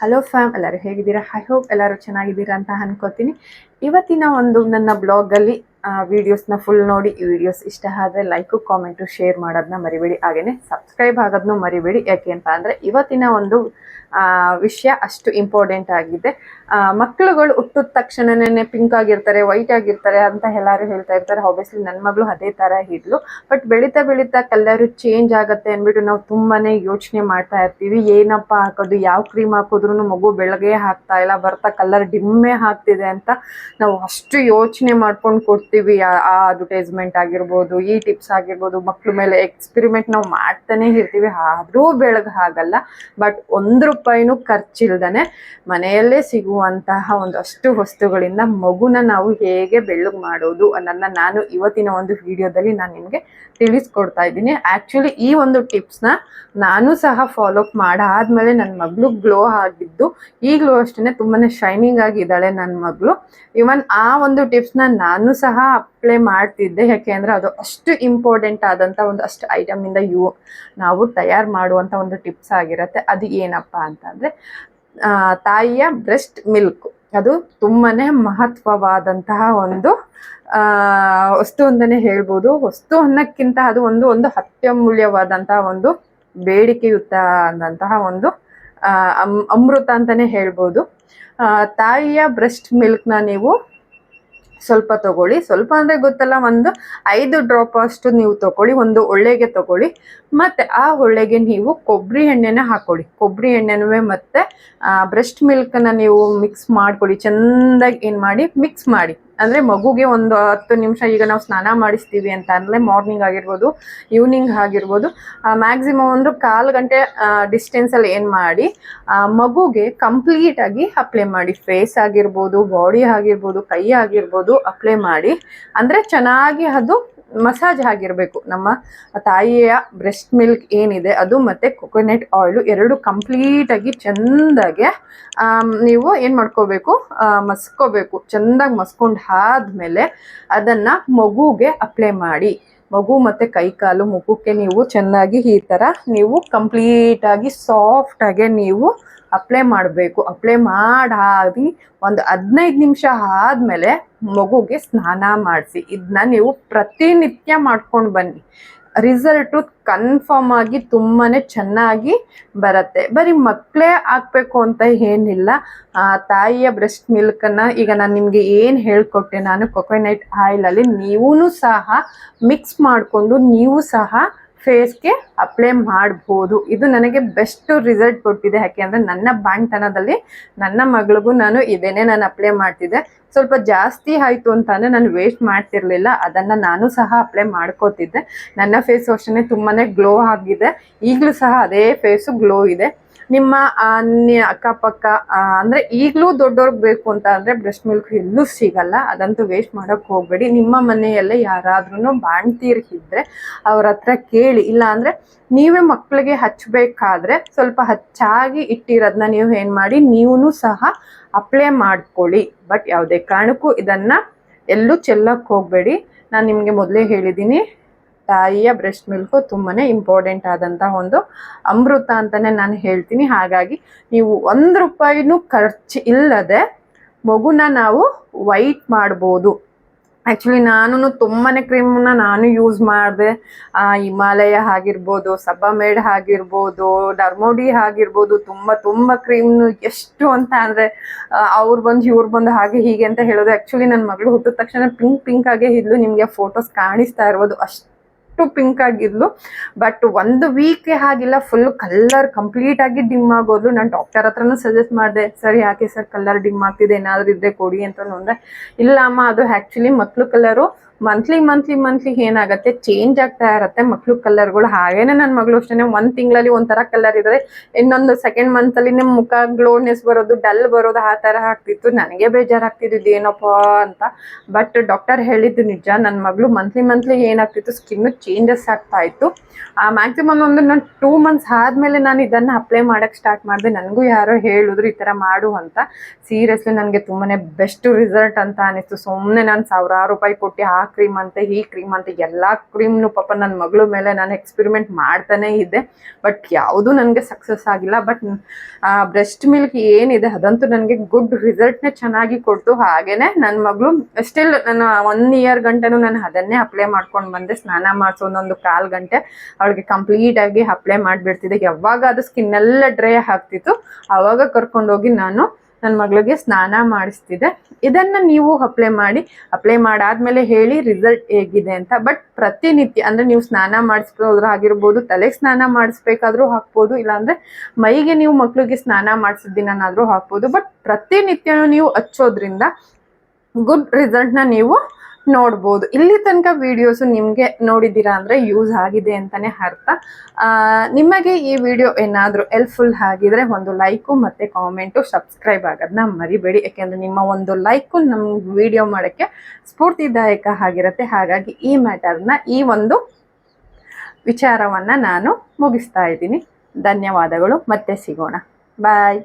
Hello fam ಎಲ್ಲರೂ ಹೇಗಿದ್ದೀರಾ? I hope ಎಲ್ಲರೂ ಚೆನ್ನಾಗಿದ್ದೀರಾ ಅಂತ ಅನ್ಕೋತೀನಿ. ಇವತ್ತಿನ ಒಂದು ನನ್ನ ಬ್ಲಾಗಲ್ಲಿ ವೀಡಿಯೋಸ್ನ ಫುಲ್ ನೋಡಿ, ಈ ವಿಡಿಯೋಸ್ ಇಷ್ಟ ಆದರೆ ಲೈಕು ಕಾಮೆಂಟು ಶೇರ್ ಮಾಡೋದನ್ನ ಮರಿಬೇಡಿ. ಹಾಗೆಯೇ ಸಬ್ಸ್ಕ್ರೈಬ್ ಆಗೋದನ್ನು ಮರಿಬೇಡಿ. ಯಾಕೆ ಅಂತ ಅಂದರೆ ಇವತ್ತಿನ ಒಂದು ವಿಷಯ ಅಷ್ಟು ಇಂಪಾರ್ಟೆಂಟ್ ಆಗಿದೆ. ಮಕ್ಕಳುಗಳು ಹುಟ್ಟಿದ ತಕ್ಷಣನೇ ಪಿಂಕ್ ಆಗಿರ್ತಾರೆ ವೈಟ್ ಆಗಿರ್ತಾರೆ ಅಂತ ಎಲ್ಲರೂ ಹೇಳ್ತಾ ಇರ್ತಾರೆ. ಆಬ್ವಿಯಸ್ಲಿ ನನ್ನ ಮಗಳು ಅದೇ ಥರ ಇದ್ಲು. ಬಟ್ ಬೆಳೀತಾ ಬೆಳೀತಾ ಕಲರ್ ಚೇಂಜ್ ಆಗುತ್ತೆ ಅಂದ್ಬಿಟ್ಟು ನಾವು ತುಂಬಾನೇ ಯೋಚನೆ ಮಾಡ್ತಾ ಇರ್ತೀವಿ. ಏನಪ್ಪ ಹಾಕೋದು, ಯಾವ ಕ್ರೀಮ್ ಹಾಕಿದ್ರು ಮಗು ಬೆಳಗ್ಗೆ ಹಾಕ್ತಾ ಇಲ್ಲ, ಬರ್ತಾ ಕಲರ್ ಡಿಮ್ಮೆ ಹಾಕ್ತಿದೆ ಅಂತ ನಾವು ಅಷ್ಟು ಯೋಚನೆ ಮಾಡ್ಕೊಂಡು ಕೊಡ್ತೀವಿ. ಆ ಅಡ್ವರ್ಟೈಸ್ಮೆಂಟ್ ಆಗಿರ್ಬೋದು, ಈ ಟಿಪ್ಸ್ ಆಗಿರ್ಬೋದು, ಮಕ್ಳ ಮೇಲೆ ಎಕ್ಸ್ಪಿರಿಮೆಂಟ್ ನಾವು ಮಾಡ್ತಾನೆ ಇರ್ತೀವಿ. ಆದರೂ ಬೆಳಗ್ಗೆ ಆಗಲ್ಲ ಬಟ್ ಒಂದು ರೂಪಾಯಿನೂ ಖರ್ಚಿಲ್ದನೆ ಮನೆಯಲ್ಲೇ ಸಿಗುವಂತಹ ಒಂದಷ್ಟು ವಸ್ತುಗಳಿಂದ ಮಗುನ ನಾವು ಹೇಗೆ ಬೆಳ್ಳಗ್ ಮಾಡೋದು ಅನ್ನೋದನ್ನ ನಾನು ಇವತ್ತಿನ ಒಂದು ವಿಡಿಯೋದಲ್ಲಿ ನಾನು ನಿಮಗೆ ತಿಳಿಸ್ಕೊಡ್ತಾ ಇದ್ದೀನಿ. ಆ್ಯಕ್ಚುಲಿ ಈ ಒಂದು ಟಿಪ್ಸ್ನ ನಾನು ಸಹ ಫಾಲೋ ಅಪ್ ಮಾಡಾದ್ಮೇಲೆ ನನ್ನ ಮಗಳು ಗ್ಲೋ ಆಗಿದ್ದು ಈಗಲೂ ಅಷ್ಟೇ ತುಂಬಾ ಶೈನಿಂಗ್ ಆಗಿದ್ದಾಳೆ ನನ್ನ ಮಗಳು. ಇವನ್ ಆ ಒಂದು ಟಿಪ್ಸ್ನ ನಾನು ಸಹ ಅಪ್ಲೈ ಮಾಡ್ತಿದ್ದೆ. ಯಾಕೆ ಅಂದರೆ ಅದು ಅಷ್ಟು ಇಂಪಾರ್ಟೆಂಟ್ ಆದಂಥ ಒಂದು ಅಷ್ಟು ಐಟಮಿಂದ ಯು, ನಾವು ತಯಾರು ಮಾಡುವಂಥ ಒಂದು ಟಿಪ್ಸ್ ಆಗಿರುತ್ತೆ. ಅದು ಏನಪ್ಪ ಅಂತಂದರೆ ತಾಯಿಯ ಬ್ರೆಸ್ಟ್ ಮಿಲ್ಕ್ ಅದು ತುಂಬಾ ಮಹತ್ವವಾದಂತಹ ಒಂದು ವಸ್ತು ಅಂತಲೇ ಹೇಳ್ಬೋದು. ವಸ್ತು ಅನ್ನಕ್ಕಿಂತ ಅದು ಒಂದು ಒಂದು ಅತ್ಯಮೂಲ್ಯವಾದಂತಹ ಒಂದು ಬೇಡಿಕೆಯುತ ಆದಂತಹ ಒಂದು ಅಮೃತ ಅಂತಲೇ ಹೇಳ್ಬೋದು. ತಾಯಿಯ ಬ್ರೆಸ್ಟ್ ಮಿಲ್ಕ್ನ ನೀವು ಸ್ವಲ್ಪ ತಗೊಳ್ಳಿ. ಸ್ವಲ್ಪ ಅಂದರೆ ಗೊತ್ತಲ್ಲ, ಒಂದು ಐದು ಡ್ರಾಪ್ ಅಷ್ಟು ನೀವು ತಗೊಳ್ಳಿ, ಒಂದು ಒಳ್ಳೆಗೆ ತಗೊಳ್ಳಿ. ಮತ್ತು ಆ ಒಳ್ಳೆಗೆ ನೀವು ಕೊಬ್ಬರಿ ಎಣ್ಣೆನ ಹಾಕ್ಕೊಳ್ಳಿ ಕೊಬ್ಬರಿ ಎಣ್ಣೆನೂ ಮತ್ತು ಬ್ರೆಸ್ಟ್ ಮಿಲ್ಕನ್ನು ನೀವು ಮಿಕ್ಸ್ ಮಾಡ್ಕೊಳ್ಳಿ. ಚೆಂದಾಗಿ ಏನು ಮಾಡಿ ಮಿಕ್ಸ್ ಮಾಡಿ. ಅಂದರೆ ಮಗುಗೆ ಒಂದು ಹತ್ತು ನಿಮಿಷ ಈಗ ನಾವು ಸ್ನಾನ ಮಾಡಿಸ್ತೀವಿ ಅಂತ ಅಂದ್ರೆ ಮಾರ್ನಿಂಗ್ ಆಗಿರ್ಬೋದು ಈವ್ನಿಂಗ್ ಆಗಿರ್ಬೋದು ಮ್ಯಾಕ್ಸಿಮಮ್ ಒಂದು ಕಾಲು ಗಂಟೆ ಡಿಸ್ಟೆನ್ಸಲ್ಲಿ ಏನು ಮಾಡಿ ಮಗುಗೆ ಕಂಪ್ಲೀಟಾಗಿ ಅಪ್ಲೈ ಮಾಡಿ. ಫೇಸ್ ಆಗಿರ್ಬೋದು ಬಾಡಿ ಆಗಿರ್ಬೋದು, ಕೈ ಆಗಿರ್ಬೋದು ಅಪ್ಲೈ ಮಾಡಿ. ಅಂದರೆ ಚೆನ್ನಾಗಿ ಅದು ಮಸಾಜ್ ಆಗಿರಬೇಕು. ನಮ್ಮ ತಾಯಿಯ ಬ್ರೆಸ್ಟ್ ಮಿಲ್ಕ್ ಏನಿದೆ, ಅದು ಮತ್ತು ಕೊಕೊನೆಟ್ ಆಯಿಲು ಎರಡು ಕಂಪ್ಲೀಟಾಗಿ ಚೆಂದಾಗೆ ನೀವು ಏನು ಮಾಡ್ಕೋಬೇಕು ಮಸ್ಕೋಬೇಕು. ಚೆಂದಾಗಿ ಮಸ್ಕೊಂಡು ಆದಮೇಲೆ ಅದನ್ನು ಮಗುಗೆ ಅಪ್ಲೈ ಮಾಡಿ. ಮಗು ಮತ್ತು ಕೈ ಕಾಲು ಮುಖಕ್ಕೆ ನೀವು ಚೆನ್ನಾಗಿ ಈ ಥರ ನೀವು ಕಂಪ್ಲೀಟಾಗಿ ಸಾಫ್ಟಾಗೆ ನೀವು ಅಪ್ಲೈ ಮಾಡಬೇಕು. ಅಪ್ಲೈ ಮಾಡಾಗಿ ಒಂದು ಹದಿನೈದು ನಿಮಿಷ ಆದಮೇಲೆ ಮಗುಗೆ ಸ್ನಾನ ಮಾಡಿಸಿ. ಇದನ್ನ ನೀವು ಪ್ರತಿನಿತ್ಯ ಮಾಡ್ಕೊಂಡು ಬನ್ನಿ. ರಿಸಲ್ಟು ಕನ್ಫರ್ಮ್ ಆಗಿ ತುಂಬಾ ಚೆನ್ನಾಗಿ ಬರುತ್ತೆ. ಬರೀ ಮಕ್ಕಳೇ ಆಗಬೇಕು ಅಂತ ಏನಿಲ್ಲ. ಆ, ತಾಯಿಯ ಬ್ರೆಸ್ಟ್ ಮಿಲ್ಕನ್ನು ಈಗ ನಾನು ನಿಮಗೆ ಏನು ಹೇಳಿಕೊಟ್ಟೆ ನಾನು ಕೊಕೊನಟ್ ಆಯಿಲಲ್ಲಿ ನೀವೂ ಸಹ ಮಿಕ್ಸ್ ಮಾಡಿಕೊಂಡು ನೀವು ಸಹ ಫೇಸ್ಗೆ ಅಪ್ಲೈ ಮಾಡ್ಬೋದು. ಇದು ನನಗೆ ಬೆಸ್ಟ್ ರಿಸಲ್ಟ್ ಕೊಟ್ಟಿದೆ. ಯಾಕೆ ಅಂದರೆ ನನ್ನ ಬಾಣ್ತನದಲ್ಲಿ ನನ್ನ ಮಗಳಿಗೂ ನಾನು ಇದೇನೆ ನಾನು ಅಪ್ಲೈ ಮಾಡ್ತಿದ್ದೆ. ಸ್ವಲ್ಪ ಜಾಸ್ತಿ ಆಯಿತು ಅಂತಂದರೆ ನಾನು ವೇಸ್ಟ್ ಮಾಡ್ತಿರ್ಲಿಲ್ಲ. ಅದನ್ನು ನಾನು ಸಹ ಅಪ್ಲೈ ಮಾಡ್ಕೋತಿದ್ದೆ. ನನ್ನ ಫೇಸ್ ಅಷ್ಟೇ ತುಂಬಾ ಗ್ಲೋ ಆಗಿದೆ. ಈಗಲೂ ಸಹ ಅದೇ ಫೇಸು ಗ್ಲೋ ಇದೆ. ನಿಮ್ಮ ಅಕ್ಕಪಕ್ಕ ಅಂದರೆ ಈಗಲೂ ದೊಡ್ಡವ್ರಿಗೆ ಬೇಕು ಅಂತ ಅಂದ್ರೆ ಬ್ರೆಸ್ಟ್ ಮಿಲ್ಕ್ ಎಲ್ಲೂ ಸಿಗಲ್ಲ. ಅದಂತೂ ವೇಸ್ಟ್ ಮಾಡಕ್ ಹೋಗಬೇಡಿ. ನಿಮ್ಮ ಮನೆಯಲ್ಲೇ ಯಾರಾದ್ರೂ ಬಾಣ್ತೀರ್ ಇದ್ರೆ ಅವ್ರ ಹತ್ರ ಕೇಳಿ. ಇಲ್ಲ ಅಂದ್ರೆ ನೀವೇ ಮಕ್ಕಳಿಗೆ ಹಚ್ಚಬೇಕಾದ್ರೆ ಸ್ವಲ್ಪ ಹಚ್ಚಾಗಿ ಇಟ್ಟಿರೋದನ್ನ ನೀವು ಏನು ಮಾಡಿ ನೀವು ಸಹ ಅಪ್ಲೈ ಮಾಡ್ಕೊಳ್ಳಿ. ಬಟ್ ಯಾವುದೇ ಕಾರಣಕ್ಕೂ ಇದನ್ನ ಎಲ್ಲೂ ಚೆಲ್ಲಕ್ಕೆ ಹೋಗಬೇಡಿ. ನಾನು ನಿಮಗೆ ಮೊದಲೇ ಹೇಳಿದ್ದೀನಿ ತಾಯಿಯ ಬ್ರೆಸ್ಟ್ ಮಿಲ್ಕು ತುಂಬಾ ಇಂಪಾರ್ಟೆಂಟ್ ಆದಂಥ ಒಂದು ಅಮೃತ ಅಂತಾನೆ ನಾನು ಹೇಳ್ತೀನಿ. ಹಾಗಾಗಿ ನೀವು ಒಂದು ರೂಪಾಯಿನೂ ಖರ್ಚು ಇಲ್ಲದೆ ಮಗುನ ನಾವು ವೈಟ್ ಮಾಡ್ಬೋದು. ಆ್ಯಕ್ಚುಲಿ ನಾನು ತುಂಬಾ ಕ್ರೀಮನ್ನ ನಾನು ಯೂಸ್ ಮಾಡಿದೆ. ಹಿಮಾಲಯ ಆಗಿರ್ಬೋದು, ಸಬ್ಬಮೇಡ್ ಆಗಿರ್ಬೋದು ಡರ್ಮೋಡಿ ಆಗಿರ್ಬೋದು, ತುಂಬ ತುಂಬ ಕ್ರೀಮ್ನು ಎಷ್ಟು ಅಂತ ಅಂದರೆ ಅವ್ರು ಬಂದು ಇವ್ರು ಬಂದು ಹಾಗೆ ಹೀಗೆ ಅಂತ ಹೇಳೋದು. ಆ್ಯಕ್ಚುಲಿ ನನ್ನ ಮಗಳು ಹುಟ್ಟಿದ ತಕ್ಷಣ ಪಿಂಕ್ ಪಿಂಕ್ ಆಗೇ ಇದ್ಲು ನಿಮಗೆ ಫೋಟೋಸ್ ಕಾಣಿಸ್ತಾ ಇರ್ಬೋದು. ಅಷ್ಟು ಪಿಂಕ್ ಆಗಿದ್ಲು. ಬಟ್ ಒಂದು ವೀಕ್ ಆಗಿಲ್ಲ ಫುಲ್ ಕಲರ್ ಕಂಪ್ಲೀಟ್ ಆಗಿ ಡಿಮ್ ಆಗೋದು. ನಾನು ಡಾಕ್ಟರ್ ಹತ್ರನೂ ಸಜೆಸ್ಟ್ ಮಾಡಿದೆ, ಸರ್, ಯಾಕೆ ಸರ್ ಕಲರ್ ಡಿಮ್ ಆಗ್ತಿದೆ? ಏನಾದರೂ ಇದ್ರೆ ಕೊಡಿ ಅಂತ ಅಂದ್ರೆ ಇಲ್ಲ ಅಮ್ಮ, ಅದು ಆ್ಯಕ್ಚುಲಿ ಮಕ್ಳು ಕಲರು ಮಂತ್ಲಿ ಮಂತ್ಲಿ ಮಂತ್ಲಿ ಏನಾಗುತ್ತೆ? ಚೇಂಜ್ ಆಗ್ತಾ ಇರತ್ತೆ ಮಕ್ಳು ಕಲರ್ಗಳು ಹಾಗೇನೆ ನನ್ನ ಮಗಳು ಅಷ್ಟೇ ಒಂದು ತಿಂಗಳಲ್ಲಿ ಒಂಥರ ಕಲರ್ ಇದ್ರೆ, ಇನ್ನೊಂದು ಸೆಕೆಂಡ್ ಮಂತಲ್ಲಿ ನಿಮ್ಮ ಮುಖ ಗ್ಲೋನೆಸ್ ಬರೋದು ಡಲ್ ಬರೋದು, ಆ ಥರ ಆಗ್ತಿತ್ತು. ನನಗೆ ಬೇಜಾರಾಗ್ತಿದ್ದು ಏನಪ್ಪ ಅಂತ. ಬಟ್ ಡಾಕ್ಟರ್ ಹೇಳಿದ್ದು ನಿಜ ನನ್ನ ಮಗಳು ಮಂತ್ಲಿ ಮಂತ್ಲಿ ಏನಾಗ್ತಿತ್ತು? ಸ್ಕಿನ್ನು ಚೇಂಜಸ್ ಆಗ್ತಾ ಇತ್ತು. ಮ್ಯಾಕ್ಸಿಮಮ್ ಒಂದು ನಾನು ಟೂ ಮಂತ್ಸ್ ಆದಮೇಲೆ ನಾನು ಇದನ್ನ ಅಪ್ಲೈ ಮಾಡೋಕ್ಕೆ ಸ್ಟಾರ್ಟ್ ಮಾಡಿದೆ. ನನಗೂ ಯಾರೋ ಹೇಳಿದ್ರು ಈ ತರ ಮಾಡು ಅಂತ. ಸೀರಿಯಸ್ಲಿ ನನಗೆ ತುಂಬಾ ಬೆಸ್ಟ್ ರಿಸಲ್ಟ್ ಅಂತ ಅನಿಸ್ತು. ಸುಮ್ಮನೆ ನಾನು ಸಾವಿರಾರು ರೂಪಾಯಿ ಕೊಟ್ಟು ಆ ಕ್ರೀಮ್ ಅಂತೆ, ಈ ಕ್ರೀಮ್ ಅಂತೆ, ಎಲ್ಲ ಕ್ರೀಮ್ನು ಪಾಪ ನನ್ನ ಮಗಳ ಮೇಲೆ ನಾನು ಎಕ್ಸ್ಪೆರಿಮೆಂಟ್ ಮಾಡ್ತಾನೆ ಇದ್ದೆ. ಬಟ್ ಯಾವುದೂ ನನಗೆ ಸಕ್ಸಸ್ ಆಗಿಲ್ಲ. ಬಟ್ ಬ್ರೆಸ್ಟ್ ಮಿಲ್ಕ್ ಏನಿದೆ ಅದಂತೂ ನನಗೆ ಗುಡ್ ರಿಸಲ್ಟ್ನೇ ಚೆನ್ನಾಗಿ ಕೊಡ್ತು. ಹಾಗೇನೆ ನನ್ನ ಮಗಳು ಸ್ಟಿಲ್ ನಾನು ಒನ್ ಇಯರ್ ಗಂಟೆನೂ ನಾನು ಅದನ್ನೇ ಅಪ್ಲೈ ಮಾಡ್ಕೊಂಡು ಬಂದೆ. ಸ್ನಾನ ಮಾಡಿಸೋ ಒಂದೊಂದು ಕಾಲು ಗಂಟೆ ಅವಳಿಗೆ ಕಂಪ್ಲೀಟಾಗಿ ಅಪ್ಲೈ ಮಾಡಿಬಿಡ್ತಿದ್ದೆ. ಯಾವಾಗ ಅದು ಸ್ಕಿನ್ ಎಲ್ಲ ಡ್ರೈ ಆಗ್ತಿತ್ತು ಆವಾಗ ಕರ್ಕೊಂಡೋಗಿ ನಾನು ನನ್ನ ಮಗಳಿಗೆ ಸ್ನಾನ ಮಾಡಿಸ್ತಿದ್ದೆ. ಇದನ್ನು ನೀವು ಅಪ್ಲೈ ಮಾಡಿ ಅಪ್ಲೈ ಮಾಡಾದ್ಮೇಲೆ ಹೇಳಿ ರಿಸಲ್ಟ್ ಹೇಗಿದೆ ಅಂತ. ಬಟ್ ಪ್ರತಿನಿತ್ಯ ಅಂದರೆ ನೀವು ಸ್ನಾನ ಮಾಡಿಸ್ಬೋದ್ರ ಆಗಿರ್ಬೋದು, ತಲೆಗೆ ಸ್ನಾನ ಮಾಡಿಸ್ಬೇಕಾದ್ರೂ ಹಾಕ್ಬೋದು, ಇಲ್ಲಾಂದರೆ ಮೈಗೆ ನೀವು ಮಕ್ಕಳಿಗೆ ಸ್ನಾನ ಮಾಡಿಸಿದ್ದೀನಾದ್ರೂ ಹಾಕ್ಬೋದು. ಬಟ್ ಪ್ರತಿನಿತ್ಯನೂ ನೀವು ಹಚ್ಚೋದ್ರಿಂದ ಗುಡ್ ರಿಸಲ್ಟ್ನ ನೀವು ನೋಡ್ಬೋದು. ಇಲ್ಲಿ ತನಕ ವಿಡಿಯೋಸು ನಿಮಗೆ ನೋಡಿದ್ದೀರಾ ಅಂದರೆ ಯೂಸ್ ಆಗಿದೆ ಅಂತಲೇ ಅರ್ಥ. ನಿಮಗೆ ಈ ವಿಡಿಯೋ ಏನಾದರೂ ಹೆಲ್ಪ್ಫುಲ್ ಆಗಿದ್ರೆ ಒಂದು ಲೈಕು ಮತ್ತು ಕಾಮೆಂಟು ಸಬ್ಸ್ಕ್ರೈಬ್ ಆಗೋದನ್ನ ಮರಿಬೇಡಿ. ಯಾಕೆಂದರೆ ನಿಮ್ಮ ಒಂದು ಲೈಕು ನಮ್ಮ ವಿಡಿಯೋ ಮಾಡೋಕ್ಕೆ ಸ್ಫೂರ್ತಿದಾಯಕ ಆಗಿರುತ್ತೆ. ಹಾಗಾಗಿ ಈ ಮ್ಯಾಟರ್ನ ಈ ಒಂದು ವಿಚಾರವನ್ನು ನಾನು ಮುಗಿಸ್ತಾ ಇದ್ದೀನಿ. ಧನ್ಯವಾದಗಳು. ಮತ್ತೆ ಸಿಗೋಣ. ಬಾಯ್